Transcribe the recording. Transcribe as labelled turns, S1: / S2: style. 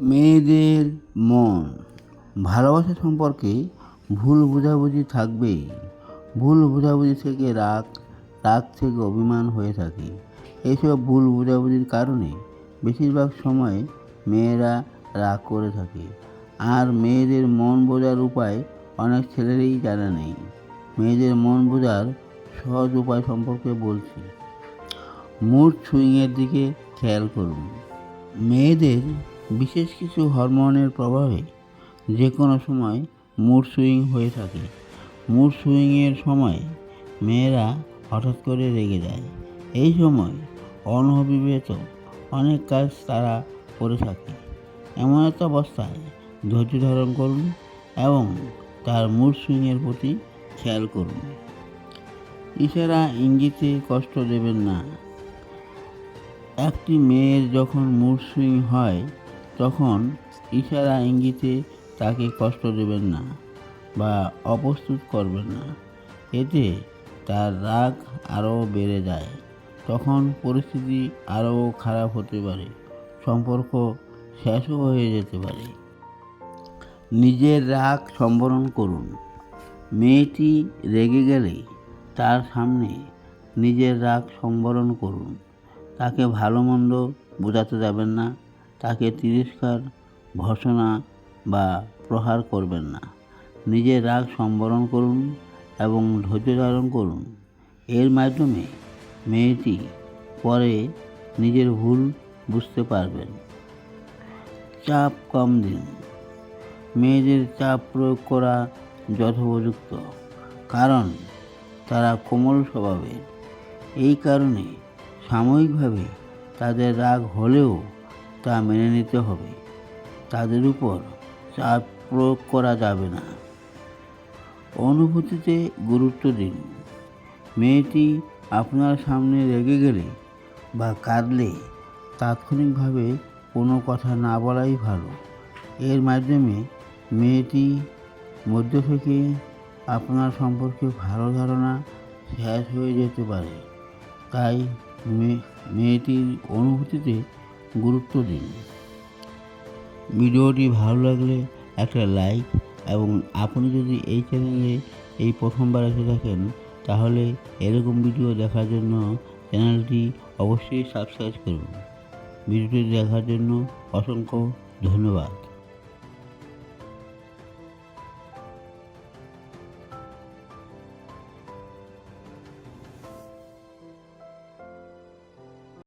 S1: মেয়েদের মন। ভালোবাসা সম্পর্কে ভুল বোঝাবুঝি থাকবেই। ভুল বোঝাবুঝি থেকে রাগ রাগ থেকে অভিমান হয়ে থাকে। এইসব ভুল বোঝাবুঝির কারণে বেশিরভাগ সময় মেয়েরা রাগ করে থাকে। আর মেয়েদের মন বোঝার উপায় অনেক ছেলেরই জানা নেই। মেয়েদের মন বোঝার সহজ উপায় সম্পর্কে বলছি। মুড সুইংয়ের দিকে খেয়াল করুন। মেয়েদের বিশেষ কিছু হরমোনের প্রভাবে যে কোনো সময় মুড সুইং হয়ে থাকে। মুড সুইংয়ের সময় মেয়েরা হঠাৎ করে রেগে যায়। এই সময় অনভিবেত অনেক কাজ তারা করে থাকে। এমন একটা অবস্থায় ধৈর্য ধারণ করুন এবং তার মুড সুইংয়ের প্রতি খেয়াল করুন। ইশারা ইঙ্গিতে কষ্ট দেবেন না। একটি মেয়ের যখন মুড সুইং হয় তখন ইশারা ইঙ্গিতে তাকে কষ্ট দেবেন না বা অপ্রস্তুত করবেন না। এতে তার রাগ আরও বেড়ে যায়। তখন পরিস্থিতি আরও খারাপ হতে পারে, সম্পর্ক শেষও হয়ে যেতে পারে। নিজের রাগ সম্বরণ করুন। মেয়েটি রেগে গেলে তার সামনে নিজের রাগ সম্বরণ করুন। তাকে ভালো মন্দ বোঝাতে যাবেন না। তাকে তিরস্কার ভর্সনা বা প্রহার করবেন না। নিজের রাগ সম্বরণ করুন এবং ধৈর্য ধারণ করুন। এর মাধ্যমে মেয়েটি পরে নিজের ভুল বুঝতে পারবেন। চাপ কম দিন। মেয়েদের চাপ প্রয়োগ করা যথোপযুক্ত, কারণ তারা কোমল স্বভাবের। এই কারণে সাময়িকভাবে তাদের রাগ হলেও তা মেনে নিতে হবে। তাদের উপর চাপ প্রয়োগ করা যাবে না। অনুভূতিতে গুরুত্ব দিন। মেয়েটি আপনার সামনে রেগে গেলে বা কাঁদলে তাৎক্ষণিকভাবে কোনো কথা না বলাই ভালো। এর মাধ্যমে মেয়েটি মধ্য থেকে আপনার সম্পর্কে ভালো ধারণা শেষ হয়ে যেতে পারে। তাই মেয়েটির অনুভূতিতে গুরুত্ব দিন। ভিডিওটি ভালো লাগলে একটা লাইক এবং আপনি যদি এই চ্যানেলে এই প্রথমবার এসে থাকেন, তাহলে এরকম ভিডিও দেখার জন্য চ্যানেলটি অবশ্যই সাবস্ক্রাইব করুন। ভিডিওটি দেখার জন্য অসংখ্য ধন্যবাদ।